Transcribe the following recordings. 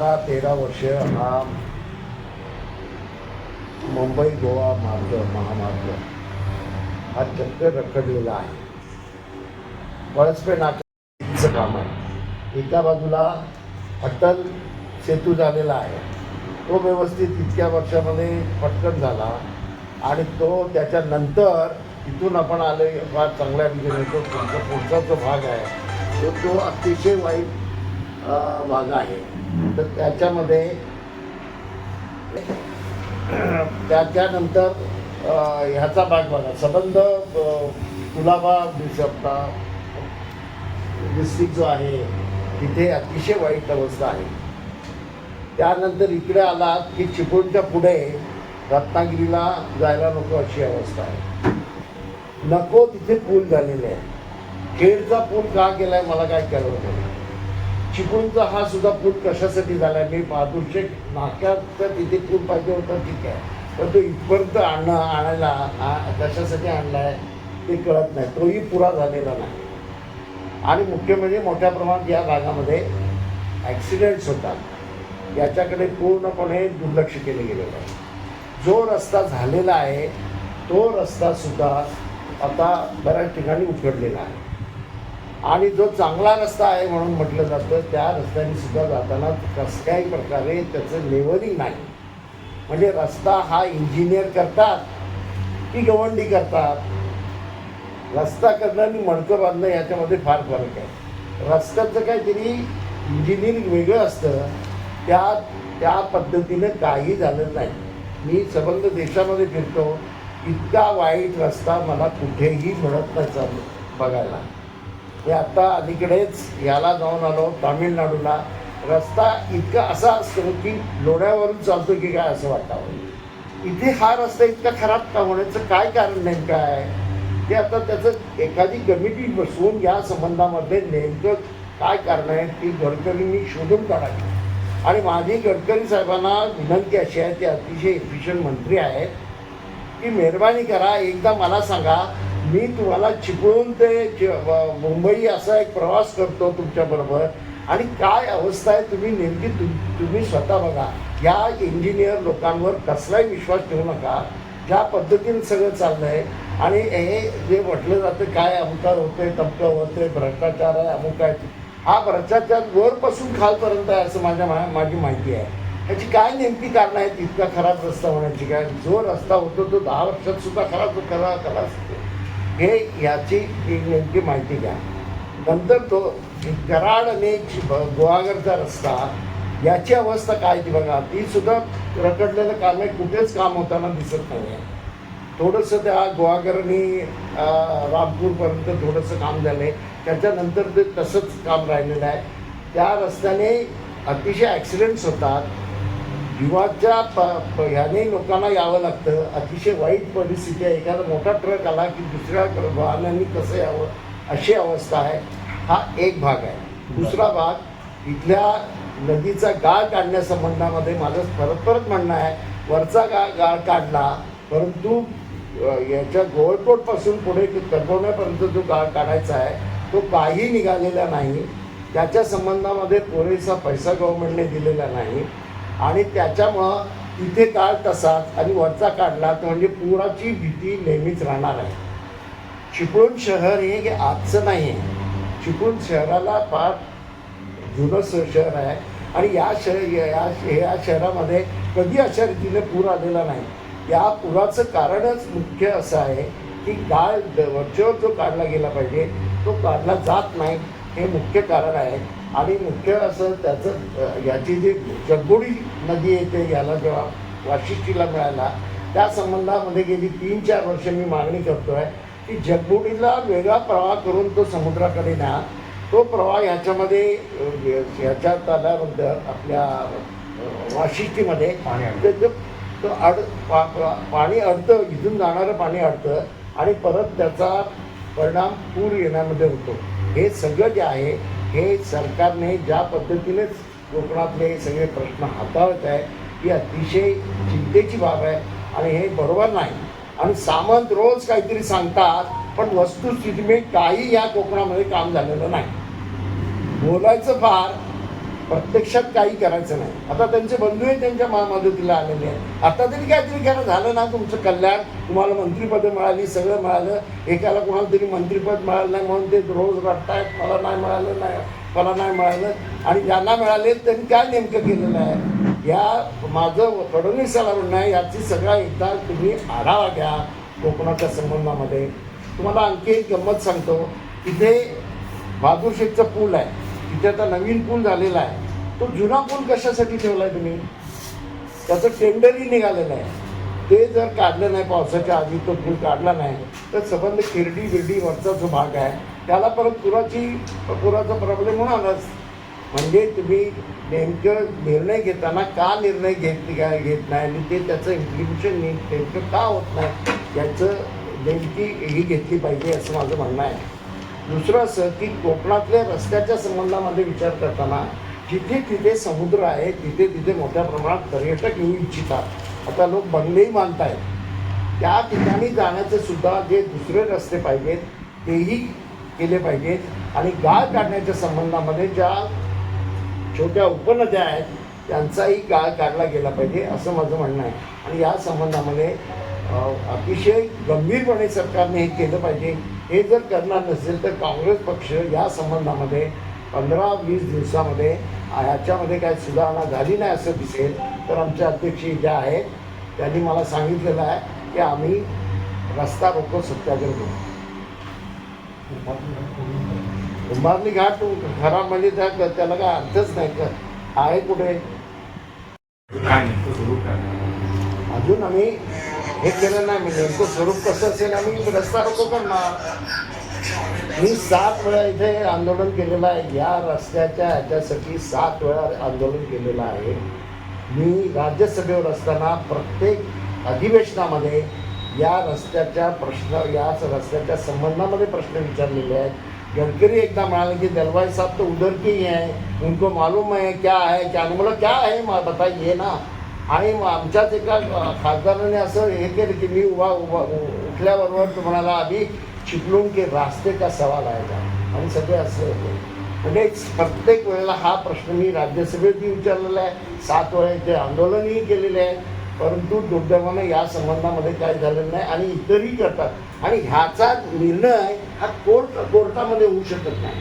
बारा तेरा वर्ष हा मुंबई गोवा मार्ग महामार्ग हा चक्क रखडलेला आहे. पळसपे नाट्याचं काम आहे. एका बाजूला अटल सेतू झालेला आहे. तो व्यवस्थित इतक्या वर्षामध्ये पटकन झाला आणि तो त्याच्यानंतर इथून आपण आले फार चांगल्या रीतीने तो पुढचा पुढचा जो भाग आहे तो तो अतिशय वाईट भाग आहे. तर त्याच्यामध्ये त्याच्यानंतर त्यानंतर ह्याचा भाग बघा. सबंध अ, कुलाबा आपला डिस्ट्रिक्ट जो आहे तिथे अतिशय वाईट अवस्था आहे. त्यानंतर इकडे आलात की चिपळूणच्या पुढे रत्नागिरीला जायला नको अशी अवस्था आहे. नको तिथे पूल झालेले आहे. खेडचा पूल का केला आहे मला काय कळवत नाही. चिपळूणचा हा सुद्धा पूल कशासाठी आहे मी बहादूरशे नाक्यात तर तिथे पूल पाहिजे होता ठीक आहे. पण तो इथपर्यंत आणणं आणायला हा कशासाठी आणला आहे ते कळत नाही. तोही पुरा झालेला नाही. आणि मुख्य म्हणजे मोठ्या प्रमाणात या भागामध्ये ॲक्सिडेंट्स होतात. याच्याकडे पूर्णपणे दुर्लक्ष केले गेलेलं आहे. जो रस्ता झालेला आहे तो रस्तासुद्धा आता बऱ्याच ठिकाणी उघडलेला आहे. आणि जो चांगला रस्ता आहे म्हणून म्हटलं जातं त्या रस्त्याने सुद्धा जाताना कसल्याही प्रकारे त्याचं लेवलिंग नाही. म्हणजे रस्ता हा इंजिनियर करतात की गवंडी करतात. रस्ता करणं आणि मणकं बांधणं याच्यामध्ये फार फरक आहे. रस्त्याचं काहीतरी इंजिनिअरिंग वेगळं असतं. त्या त्या पद्धतीनं काही झालं नाही. मी सबंध देशामध्ये फिरतो इतका वाईट रस्ता मला कुठेही मिळत नाही चालू बघायला. मी आत्ता अलीकडेच याला जाऊन आलो तामिळनाडूला. रस्ता इतका असा असतो की लोण्यावरून चालतो की काय असं वाटावं इथे हा रस्ता इतका खराब का होण्याचं काय कारण नेमकं आहे? ते आता त्याचं एखादी कमिटी बसवून या संबंधामध्ये नेमकं काय कारण आहे ती गडकरींनी शोधून काढावी. आणि माझी गडकरी साहेबांना विनंती अशी आहे ते अतिशय एफिशियंट मंत्री आहेत. की मेहरबानी करा एकदा मला सांगा मी तुम्हाला चिपळून ते मुंबई असा एक प्रवास करतो तुमच्याबरोबर आणि काय अवस्था आहे तुम्ही नेमकी तुम तुम्ही स्वतः बघा. या इंजिनियर लोकांवर कसलाही विश्वास ठेवू नका. ज्या पद्धतीने सगळं चाललं आहे आणि हे जे म्हटलं जातं काय अमुका होते तमकं होते भ्रष्टाचार आहे अमुक आहे हा भ्रष्टाचार वरपासून खालपर्यंत आहे असं माझ्या मा- माझी माहिती आहे. ह्याची काय नेमकी कारणं आहेत? इतका खराब रस्ता होण्याची काय? जो रस्ता होतो तो दहा वर्षात सुद्धा खराब खरा खरा असतो. हे याची एक नेमकी माहिती घ्या. नंतर तो कराड आणि चि- गुहागरचा रस्ता याची अवस्था काय ती बघा. ती सुद्धा रखडलेलं काम आहे कुठेच काम होताना दिसत नाही आहे थोडंसं त्या गुहागर आणि रामपूरपर्यंत थोडंसं काम झालं आहे त्याच्यानंतर ते तसंच काम राहिलेलं आहे. त्या रस्त्याने अतिशय ॲक्सिडेंट्स होतात. जीवाच्या प प- ह्याने लोकांना यावं लागतं. अतिशय वाईट परिस्थिती आहे. एखादा मोठा ट्रक आला की दुसऱ्या क- वाहनांनी कसं यावं अशी अवस्था आहे. हा एक भाग आहे. दुसरा भाग इथल्या नदीचा गाळ काढण्यासंबंधामध्ये माझं परत परत म्हणणं आहे. वरचा गा गाळ काढला परंतु याच्या गोळपोटपासून पुढे कटवण्यापर्यंत जो गाळ काढायचा आहे तो काही निघालेला नाही. त्याच्या संबंधामध्ये पुरेसा पैसा गव्हर्मेंटने दिलेला नाही. आणि त्याच्यामुळं तिथे काळ तसाच आणि वरचा काढला तर म्हणजे पुराची भीती नेहमीच राहणार आहे. चिपळूण शहर हे काही आजचं नाही आहे. चिपळूण शहराला फार जुनं स- शहर आहे. आणि या शहर या या शहरामध्ये कधी अशा रीतीने पूर आलेला नाही. या पुराचं कारणच मुख्य असं आहे की गाळ वरच्यावर जो काढला गेला पाहिजे तो काढला जात नाही. हे मुख्य कारण आहे. आणि मुख्य असं त्याचं याची जी जगबुडी नदी येते याला जेव्हा वाशिष्ठीला मिळाला त्या संबंधामध्ये गेली तीन चार वर्ष मी मागणी करतो आहे की जगबुडीला वेगळा प्रवाह करून तो समुद्राकडे न्या तो प्रवाह ह्याच्यामध्ये अ, ह्याच्यात आल्यानंतर आपल्या वाशिष्ठीमध्ये. ते- अड पाणी अडतं इथून जाणारं पाणी अडतं आणि परत त्याचा परिणाम पूर येण्यामध्ये होतो हे सगळं जे आहे हे सरकारने ज्या पद्धतीनेच कोकणातले हे सगळे प्रश्न हाताळत आहे ही अतिशय चिंतेची बाब आहे आणि हे बरोबर नाही. आणि सामंत रोज काहीतरी सांगतात पण वस्तुस्थितीमुळे काही या कोकणामध्ये काम झालेलं नाही. बोलायचं फार प्रत्यक्षात काही करायचं नाही. आता त्यांचे बंधूही त्यांच्या मा मदतीला आलेले आहेत. आता तरी काहीतरी करा झालं ना तुमचं कल्याण. तुम्हाला मंत्रिपदं मिळाली सगळं मिळालं. एकाला कोणाला तरी मंत्रिपद मिळालं नाही म्हणून ते रोज रडतायत मला नाही मिळालं नाही मला नाही मिळालं. आणि ज्यांना मिळाले त्यांनी काय नेमकं केलेलं आहे? या माझं फडणवीसाला म्हणणं आहे याची सगळा एकदा तुम्ही आढावा घ्या कोकणाच्या संबंधामध्ये. तुम्हाला आणखी एक गंमत सांगतो. इथे बहादूर शेखचं पूल आहे. तिथे आता नवीन पूल झालेला आहे. तो जुना पूल कशासाठी ठेवला आहे तुम्ही? त्याचं टेंडरही निघालेलं आहे. ते जर काढलं नाही पावसाच्या आधी तो पूल काढला नाही तर संबंध खिरडी बिर्डी वरचा जो भाग आहे त्याला परत पुराची पुराचा प्रॉब्लेम होणारच. म्हणजे तुम्ही नेमकं निर्णय घेताना का निर्णय घेत काय घेत नाही? आणि ते त्याचं इम्प्लिमेशन नेमकं का होत नाही? याचं नेमकी ही घेतली पाहिजे असं माझं म्हणणं आहे. दुसरं असं की कोकणातल्या रस्त्याच्या संबंधामध्ये विचार करताना जिथे तिथे समुद्र आहे तिथे तिथे मोठ्या प्रमाणात पर्यटक येऊ इच्छितात. आता लोक बंगलेही बांधत आहेत त्या ठिकाणी जाण्याचे सुद्धा जे दुसरे रस्ते पाहिजेत तेही केले पाहिजेत. आणि गाळ काढण्याच्या संबंधामध्ये ज्या छोट्या उपनद्या आहेत त्यांचाही गाळ काढला गेला पाहिजे असं माझं म्हणणं आहे. आणि या संबंधामध्ये अतिशय गंभीरपणे सरकारने हे केलं पाहिजे. हे जर करणार नसेल तर काँग्रेस पक्ष या संबंधामध्ये पंधरा वीस दिवसामध्ये आ- याच्यामध्ये काय सुधारणा झाली नाही असं दिसेल तर आमचे अध्यक्ष ज्या आहेत. त्यांनी मला सांगितलेलं आहे की आम्ही रस्ता रोको सत्याग्रह करू. कुंभारली घाट खराब म्हणजे त्या त्याला काय अर्थच नाही. का आहे कुठे? अजून आम्ही हे केलं नाही मी. नेमकं स्वरूप कसं असेल आम्ही रस्ता रोको करणार मी सात वेळा इथे आंदोलन केलेलं आहे. या रस्त्याच्या ह्याच्यासाठी सात वेळा आंदोलन केलेलं आहे. मी राज्यसभेवर असताना प्रत्येक अधिवेशनामध्ये या रस्त्याच्या प्रश्न या रस्त्याच्या संबंधामध्ये प्रश्न विचारलेले आहेत. गडकरी एकदा म्हणाले की दलवाई साहब तो उधर के ही उनको मालूम है क्या है क्या नाही. मला क्या आहे मा बताइए ना. आणि मग आमच्याच एका खासदाराने असं हे केलं की मी उभा उभा उठल्याबरोबर तुम्हाला आधी चिपळूण की रास्ते का सवाल आहे का? आणि सगळे असे होते. म्हणजे प्रत्येक वेळेला हा प्रश्न मी राज्यसभेतही विचारलेला आहे. सात वेळेचे आंदोलनही केलेले आहे. परंतु दुर्दैवानं या संबंधामध्ये काय झालेलं नाही आणि इतरही करतात. आणि ह्याचा निर्णय हा कोर्ट कोर्टामध्ये होऊ शकत नाही.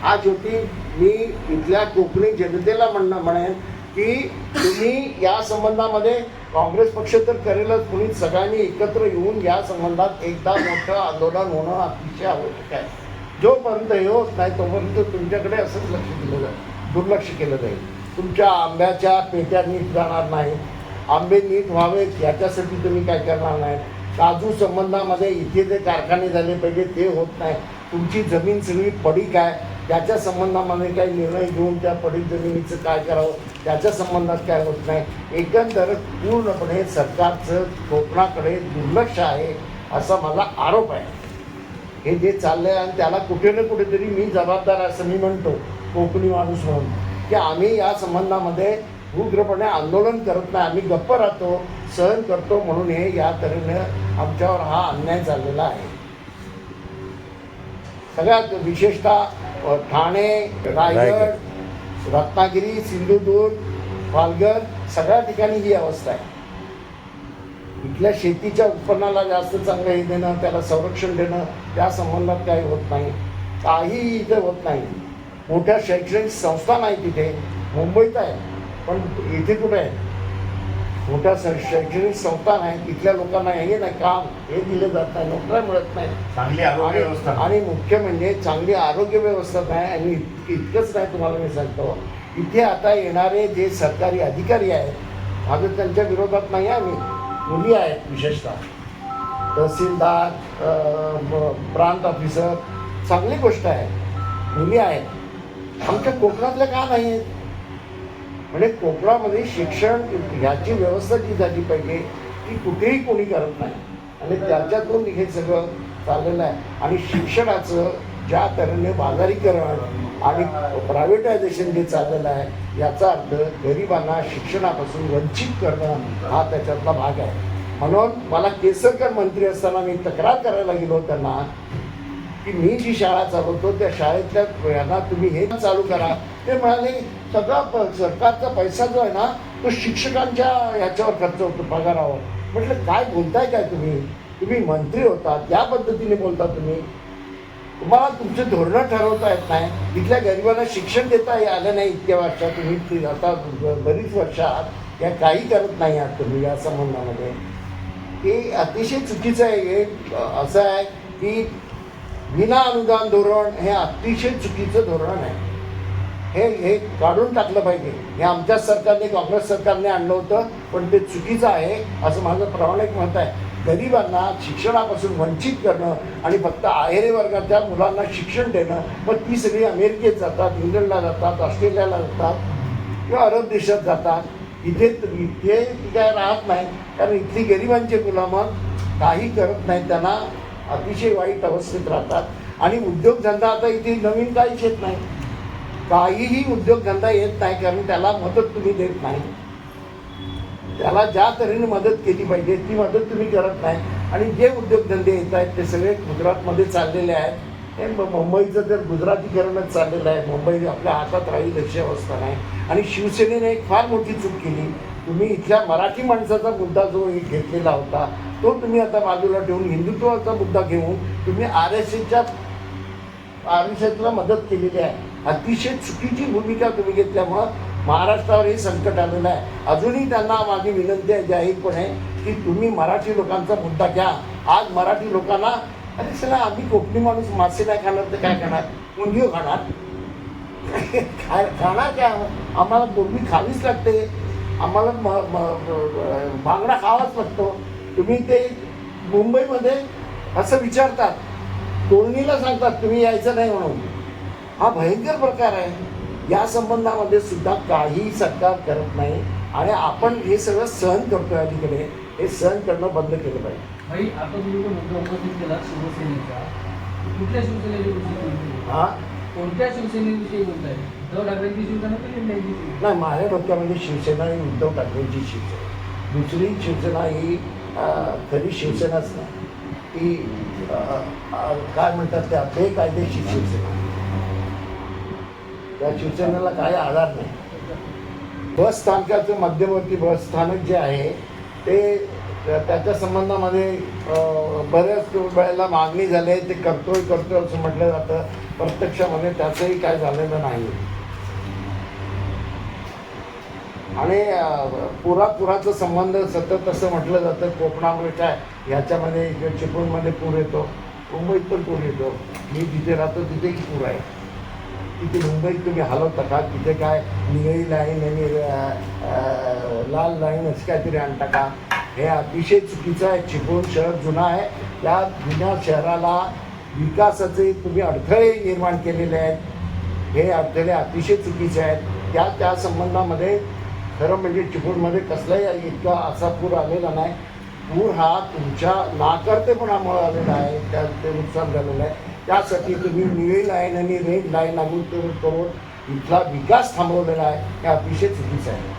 हा शेवटी मी इथल्या कोकणी जनतेला म्हणणं म्हणेन की तुम्ही या संबंधामध्ये काँग्रेस पक्ष तर करेलच कुणी सगळ्यांनी एकत्र येऊन या संबंधात एकदा मोठं आंदोलन होणं अतिशय आवश्यक आहे. जोपर्यंत हे होत नाही तोपर्यंत तुमच्याकडे असंच लक्ष दिलं जाईल दुर्लक्ष केलं जाईल. तुमच्या आंब्याच्या पेट्या नीट जाणार नाही. आंबे नीट व्हावेत याच्यासाठी तुम्ही काय करणार नाही. काजू संबंधामध्ये इथे जे कारखाने झाले पाहिजे ते होत नाही. तुमची जमीन सगळी पडीक आहे. त्याच्या संबंधामध्ये काही निर्णय घेऊन त्या पडीक जमिनीचं काय करावं त्याच्या संबंधात काय होत नाही. एकंदर पूर्णपणे सरकारचं कोकणाकडे दुर्लक्ष आहे असा मला आरोप आहे. हे जे चाललं आहे आणि त्याला कुठे ना कुठेतरी मी जबाबदार असं मी म्हणतो कोकणी माणूस म्हणून की आम्ही या संबंधामध्ये उग्रपणे आंदोलन करत नाही. आम्ही गप्प राहतो सहन करतो म्हणून हे या तऱ्हेनं आमच्यावर हा अन्याय झालेला आहे. सगळ्यात विशेषतः ठाणे रायगड रत्नागिरी सिंधुदुर्ग पालघर सगळ्या ठिकाणी ही अवस्था आहे. इथल्या शेतीच्या उत्पन्नाला जास्त चांगलं हे देणं त्याला संरक्षण देणं त्या संबंधात काही होत नाही. काहीही इथे होत नाही. मोठ्या शैक्षणिक संस्था नाही तिथे. मुंबईत आहे पण इथे कुठे आहे? मोठ्या शैक्षणिक संस्था नाही तिथल्या लोकांना हे नाही काम हे दिलं जात नाही नोकऱ्या मिळत नाही. चांगली आरोग्य व्यवस्था. आणि मुख्य म्हणजे चांगली आरोग्य व्यवस्था नाही आणि इत- इतकंच नाही तुम्हाला मी सांगतो. इथे आता येणारे जे सरकारी अधिकारी आहेत माझं त्यांच्या विरोधात नाही मी मुली आहेत विशेषतः. तहसीलदार प्रांत ऑफिसर चांगली गोष्ट आहे. मुली आहेत. आमच्या कोकणातल्या का नाही आहेत म्हणजे कोकणामध्ये शिक्षण ह्याची व्यवस्था जी झाली पाहिजे ती कुठेही कोणी करत नाही. आणि त्याच्यातून हे सगळं चाललेलं आहे. आणि शिक्षणाचं ज्या तऱ्हेने बाजारीकरण आणि प्रायव्हेटायझेशन जे चाललेलं आहे याचा अर्थ गरिबांना शिक्षणापासून वंचित करणं हा त्याच्यातला भाग आहे. म्हणून मला केसरकर मंत्री असताना मी तक्रार करायला गेलो त्यांना की मी जी शाळा चालवतो त्या शाळेतल्या यांना तुम्ही हे चालू करा. ते म्हणाले सगळा प सरकारचा पैसा जो आहे ना तो शिक्षकांच्या ह्याच्यावर खर्च होतो पगारावर. म्हटलं काय बोलताय काय तुम्ही? तुम्ही मंत्री होता त्या पद्धतीने बोलता तुम्ही. तुम्हाला तुमचे धोरणं ठरवता येत नाही. इथल्या गरिबांना शिक्षण देता आलं नाही इतक्या वर्षात. तुम्ही ती आता बरीच वर्षात या काही करत नाही आहात तुम्ही या संबंधामध्ये. हे अतिशय चुकीचं आहे. हे असं आहे की विना अनुदान धोरण हे अतिशय चुकीचं धोरण आहे. हे हे काढून टाकलं पाहिजे. हे आमच्या सरकारने काँग्रेस सरकारने आणलं होतं पण ते चुकीचं आहे असं माझं प्रामाणिक मत आहे. गरिबांना शिक्षणापासून वंचित करणं आणि फक्त आहेरे वर्गाच्या मुलांना शिक्षण देणं मग ती सगळी अमेरिकेत जातात इंग्लंडला जातात ऑस्ट्रेलियाला जातात किंवा अरब देशात जातात. इथे इथे काय राहत नाही कारण इथली गरिबांचे मुलं मग काही करत नाही त्यांना अतिशय वाईट अवस्थेत राहतात. आणि उद्योगधंदा आता इथे नवीन काहीच येत नाही. काहीही उद्योगधंदा येत नाही कारण त्याला मदत तुम्ही देत नाही. त्याला ज्या तऱ्हेने मदत केली पाहिजे ती मदत तुम्ही करत नाही. आणि जे उद्योगधंदे येत आहेत ते सगळे गुजरातमध्ये चाललेले आहेत. हे मुंबईचं तर गुजरातीकरणच चाललेलं आहे. मुंबई आपल्या हातात राहील अशी अवस्था नाही. आणि शिवसेनेने एक फार मोठी चूक केली. तुम्ही इथल्या मराठी माणसाचा मुद्दा जो घेतलेला होता तो तुम्ही आता बाजूला ठेवून हिंदुत्वाचा मुद्दा घेऊन तुम्ही आर एस एसच्या आर मदत केलेली आहे. अतिशय चुकीची भूमिका तुम्ही घेतल्यामुळं महाराष्ट्रावर हे संकट आलेलं आहे. अजूनही त्यांना माझी विनंती आहे जाहीरपणे की तुम्ही मराठी लोकांचा मुद्दा घ्या. आज मराठी लोकांना अरे सला आम्ही कोकणी माणूस मासे नाही खाणार तर काय खाणार? मुंडिओ खाणार? खा- खाणार काय? आम्हाला बोलणी खावीच लागते. आम्हाला म बांगडा खावाच लागतो. तुम्ही ते मुंबईमध्ये असं विचारतात तोडणीला सांगतात तुम्ही यायचं नाही म्हणून. हा भयंकर प्रकार आहे. या संबंधामध्ये सुद्धा काही सरकार करत नाही आणि आपण हे सगळं सहन करतोय अलीकडे हे सहन करणं बंद केलं पाहिजे. आता तुम्ही मुद्दा उपस्थित केला शिवसेनेचा कुठल्या शिवसेनेच्या? हा? कोणत्या शिवसेनेविषयी बोलताय उद्धव ठाकरेंची शिवसेना की शिंदेची शिवसेना? नाही माझ्या डोक्यामध्ये शिवसेना ही उद्धव ठाकरेंची शिवसेना दुसरी शिवसेना ही खरी शिवसेनाच नाही. ती काय म्हणतात त्या बेकायदेशीर शिवसेना. त्या शिवसेनेला काही आधार नाही. बस स्थानकाचं मध्यवर्ती बस स्थानक जे आहे ते त्याच्या संबंधामध्ये बऱ्याच वेळेला मागणी झाली आहे ते करतोय करतोय असं म्हटलं जातं. प्रत्यक्षामध्ये त्याचंही काय झालेलं नाही. आणि अं, पुरा पुराचा संबंध सतत असं म्हटलं जातं कोकणामध्ये काय ह्याच्यामध्ये इकडे चिपळूणमध्ये पूर येतो मुंबईत पण पूर येतो. मी जिथे राहतो तिथेही पूर आहे. तिथे मुंबईत तुम्ही हलवता का? तिथे काय निळी लाईन आणि लाल लाईन असं काहीतरी आणता का? हे अतिशय चुकीचं आहे. चिपळूण शहर जुनं आहे. त्या जुन्या शहराला विकासाचे तुम्ही अडथळे निर्माण केलेले आहेत. हे अडथळे अतिशय चुकीचे आहेत. त्या त्या संबंधामध्ये खरं म्हणजे चिपळूणमध्ये कसलाही इतका असा पूर आलेला नाही. पूर हा तुमच्या नाकर्तेपणामुळे आलेला आहे त्या ते नुकसान झालेलं आहे. त्यासाठी तुम्ही निळी लाईन आणि रेड लाईन लागू करून करून इथला विकास थांबवलेला आहे हे अतिशय चुकीचं आहे.